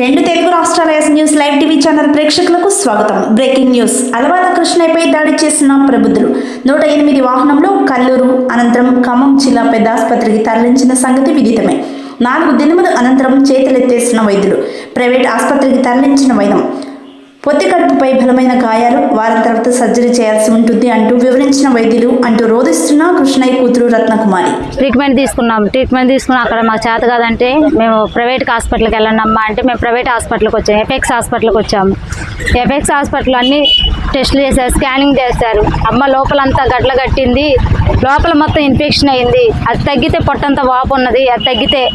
రెండు తెలుగు రాష్ట్రాల S news live TV channel ప్రేక్షకులకు స్వాగతం. Breaking news. అలవాల కృష్ణపై దాడి చేసిన ప్రబుద్ధులు. నూట ఎనిమిది వాహనంలో కల్లూరు అనంతరం ఖమ్మం జిల్లా పెద్ద ఆసుపత్రికి తరలించిన సంగతి విదితమే. నాలుగు దినముల అనంతరం చేతులెత్తేసిన వైద్యులు. ప్రైవేట్ ఆసుపత్రికి తరలించిన వైద్యం పొత్తి కడుపుపై బలమైన గాయాలు వారం తర్వాత సర్జరీ చేయాల్సి ఉంటుంది అంటూ వివరించిన వైద్యులు అంటూ రోధిస్తున్న కృష్ణయ్య కూతురు రత్నకుమారి. ట్రీట్మెంట్ తీసుకున్నాం. ట్రీట్మెంట్ తీసుకున్నాం అక్కడ మాకు చేత కాదంటే మేము ప్రైవేట్ హాస్పిటల్కి వెళ్ళండి అంటే మేము ప్రైవేట్ హాస్పిటల్కి వచ్చాము ఎఫెక్స్ హాస్పిటల్కి వచ్చాము. ఎఫెక్స్ హాస్పిటల్ అన్ని టెస్టులు చేశారు స్కానింగ్ చేశారు. అమ్మ లోపలంతా గడ్ల కట్టింది. లోపల మొత్తం ఇన్ఫెక్షన్ అయింది. అది తగ్గితే పొట్టంతా వాపు ఉన్నది. అది తగ్గితే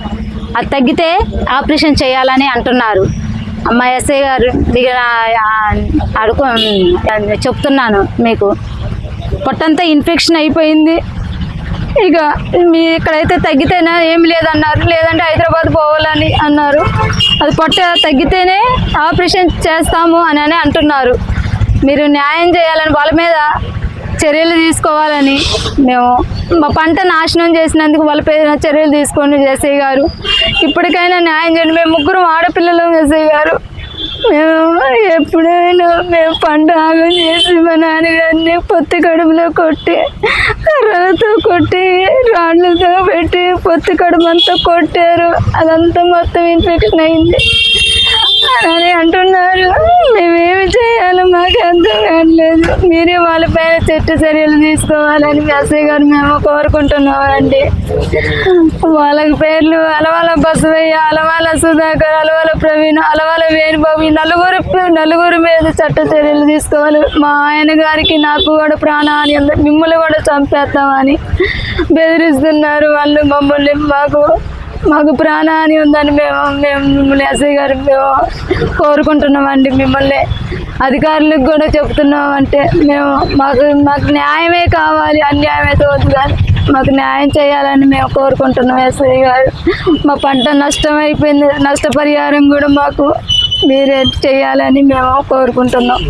అది తగ్గితే ఆపరేషన్ చేయాలని అంటున్నారు. అమ్మ ఎస్ఐ గారు దగ్గర అడుగు చెప్తున్నాను మీకు. పొట్టంతా ఇన్ఫెక్షన్ అయిపోయింది. ఇక మీ ఇక్కడైతే తగ్గితేనే ఏం లేదన్నారు. లేదంటే హైదరాబాద్ పోవాలని అన్నారు. అది పొట్ట తగ్గితేనే ఆపరేషన్ చేస్తాము అని అని అంటున్నారు. మీరు న్యాయం చేయాలని వాళ్ళ మీద చర్యలు తీసుకోవాలని మేము మా పంట నాశనం చేసినందుకు వాళ్ళ పేరు చర్యలు తీసుకొని ఎస్ఐ గారు. ఇప్పటికైనా న్యాయం చేయండి. మేము ముగ్గురు ఆడపిల్లలు ఎస్ఐ గారు. మేము ఎప్పుడైనా మేము పంట ఆగం చేసి మా నాన్నగారిని పొత్తి కడుపులో కొట్టి కర్రలతో కొట్టి రాళ్ళతో పెట్టి పొత్తి కడుపు అంతా కొట్టారు. అదంతా మొత్తం ఇన్ఫెక్షన్ అయింది. అని అంటున్నారు. మేమేమి చేయాలో మాకు అర్థం కావట్లేదు. మీరే వాళ్ళపైన చట్ట చర్యలు తీసుకోవాలని ఎస్ఐ గారు మేము కోరుకుంటున్నామండి. వాళ్ళకి పేర్లు అలవాల బసవయ్య అలవాల సుధాకర్ అలవాల ప్రవీణ్ అలవాల వేణుబాబు నలుగురు నలుగురు మీద చట్ట చర్యలు తీసుకోవాలి. మా ఆయన గారికి నాకు కూడా ప్రాణాన్ని మిమ్మల్ని కూడా చంపేస్తామని బెదిరిస్తున్నారు వాళ్ళు మమ్మల్ని మాకు మాకు ప్రాణాన్ని ఉందని మేము మేము మిమ్మల్ని ఎస్ఐ గారు మేము కోరుకుంటున్నామండి మిమ్మల్ని. అధికారులకు కూడా చెప్తున్నాం అంటే మేము మాకు మాకు న్యాయమే కావాలి అన్యాయమే తోదు కానీ మాకు న్యాయం చేయాలని మేము కోరుకుంటున్నాం ఎస్ఐ గారు. మా పంట నష్టం అయిపోయింది నష్టపరిహారం కూడా మాకు మీరే చేయాలని మేము కోరుకుంటున్నాం.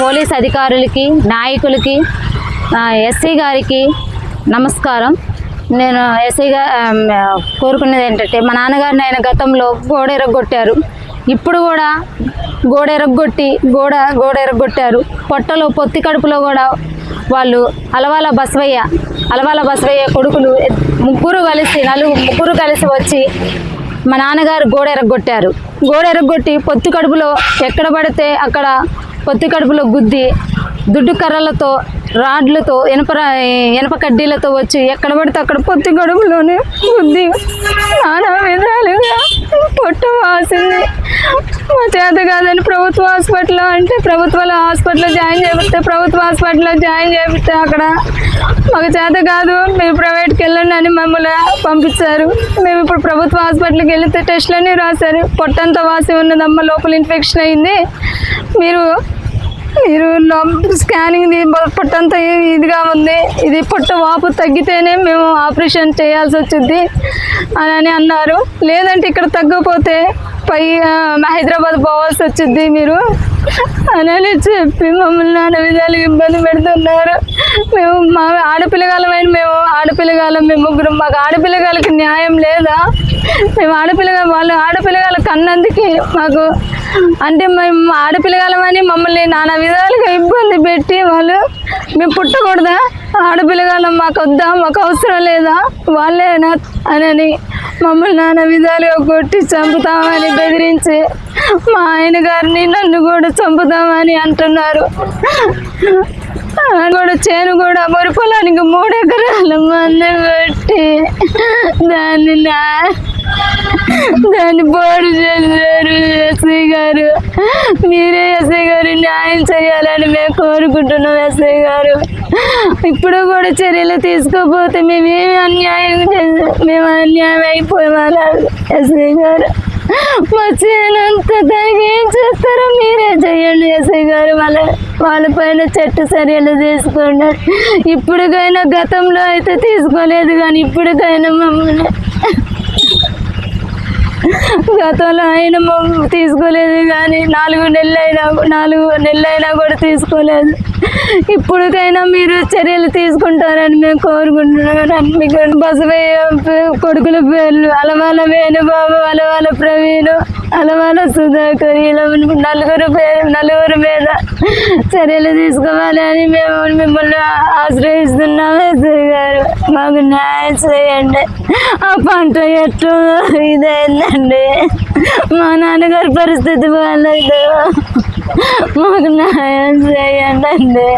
పోలీస్ అధికారులకి నాయకులకి ఎస్సీ గారికి నమస్కారం. నేను ఎస్ఐగా కోరుకునేది ఏంటంటే మా నాన్నగారిని ఆయన గతంలో గోడ ఎరగొట్టారు. ఇప్పుడు కూడా గోడ ఎరగొట్టి గోడ గోడ ఎరగొట్టారు. పొట్టలో పొత్తి కడుపులో కూడా వాళ్ళు అలవాల బసవయ్య అలవాల బసవయ్య కొడుకులు ముగ్గురు కలిసి నలుగురు ముగ్గురు కలిసి వచ్చి మా నాన్నగారు గోడ ఎరగొట్టారు. గోడ ఎరగొట్టి పొత్తి కడుపులో ఎక్కడ పడితే అక్కడ పొత్తి కడుపులో గుద్ది దుడ్డు కర్రలతో రాడ్లతో ఇనప రా- ఇనప కడ్డీలతో వచ్చి ఎక్కడ పడితే అక్కడ పొత్తి గడుపులోనే గుద్ది. నానా విధాలుగా పొట్టు వాసింది. మా చేత కాదని ప్రభుత్వ హాస్పిటల్ అంటే ప్రభుత్వ హాస్పిటల్లో జాయిన్ చేపిస్తే ప్రభుత్వ హాస్పిటల్లో జాయిన్ చేపిస్తే అక్కడ మాకు చేత కాదు మీరు ప్రైవేట్కి వెళ్ళండి అని మమ్మల్ని పంపించారు. మేము ఇప్పుడు ప్రభుత్వ హాస్పిటల్కి వెళితే టెస్ట్లన్నీ రాశారు. పొట్టంతా వాసి ఉన్నదమ్మ లోపల ఇన్ఫెక్షన్ అయింది. మీరు మీరు స్కానింగ్ పొట్టంతా ఇదిగా ఉంది? ఇది పొట్ట వాపు తగ్గితేనే మేము ఆపరేషన్ చేయాల్సి వచ్చింది అని అని అన్నారు. లేదంటే ఇక్కడ తగ్గకపోతే పై హైదరాబాద్ పోవాల్సి వచ్చింది మీరు? అని చెప్పి మమ్మల్ని నాన్న విధాలుగా ఇబ్బంది పెడుతున్నారు. మేము మా ఆడపిల్లగాలమైన మేము ఆడపిల్లగాలం మేము ముగ్గురు. మాకు ఆడపిల్లగాలకి న్యాయం లేదా? మేము ఆడపిల్లగా వాళ్ళు ఆడపిల్లగాల కన్నందుకే మాకు అంటే మేము ఆడపిల్లగాలమని మమ్మల్ని నానా విధాలుగా ఇబ్బంది పెట్టి వాళ్ళు మేము పుట్టకూడదా? ఆడపిల్లగాళ్ళం మాకు వద్దా మాకు అవసరం లేదా? వాళ్ళేనా? అని మమ్మల్ని నానా విధాలుగా కొట్టి చంపుతామని బెదిరించి మా ఆయన గారిని నన్ను కూడా చంపుతామని అంటున్నారు. ఆ కూడా చేను కూడా వరి పొలానికి మూడెకరాలు మందు కొట్టి పెట్టి దాన్ని నా దాన్ని పాడు చేశారు ఎస్ఐ గారు. మీరే ఎస్ఐ గారు న్యాయం చేయాలని మేము కోరుకుంటున్నాం ఎస్ఐ గారు. ఇప్పుడు కూడా చర్యలు తీసుకోకపోతే మేము ఏమి అన్యాయం చేసాం మేము అన్యాయం అయిపోయామన్నారు ఎస్ఐ గారు. మా చేనంత దానికి ఏం చేస్తారో మీరే చేయండి ఎస్ఐ గారు. వాళ్ళ వాళ్ళపైన చెట్టు చర్యలు తీసుకోండి. ఇప్పటికైనా గతంలో అయితే తీసుకోలేదు కానీ ఇప్పటికైనా మమ్మల్ని గతంలో ఆయన తీసుకోలేదు కానీ నాలుగు నెలలైనా నాలుగు నెలలైనా కూడా తీసుకోలేదు. ఇప్పటికైనా మీరు చర్యలు తీసుకుంటారని మేము కోరుకుంటున్నాం. మీకు బసవయ్య కొడుకుల పేర్లు అలవాల వేణుబాబు అలవాల ప్రవీణ్ అలవాల సుధాకర్ ఇలా నలుగురు పేరు నలుగురు మీద చర్యలు తీసుకోవాలి అని మేము మిమ్మల్ని ఆశ్రయిస్తున్నాము గారు మాకు న్యాయం చేయండి. ఆ పంట ఎట్టు ఇదేందండి మా నాన్నగారి పరిస్థితి బాగాలేదు మాకు న్యాయం చేయండి అండి.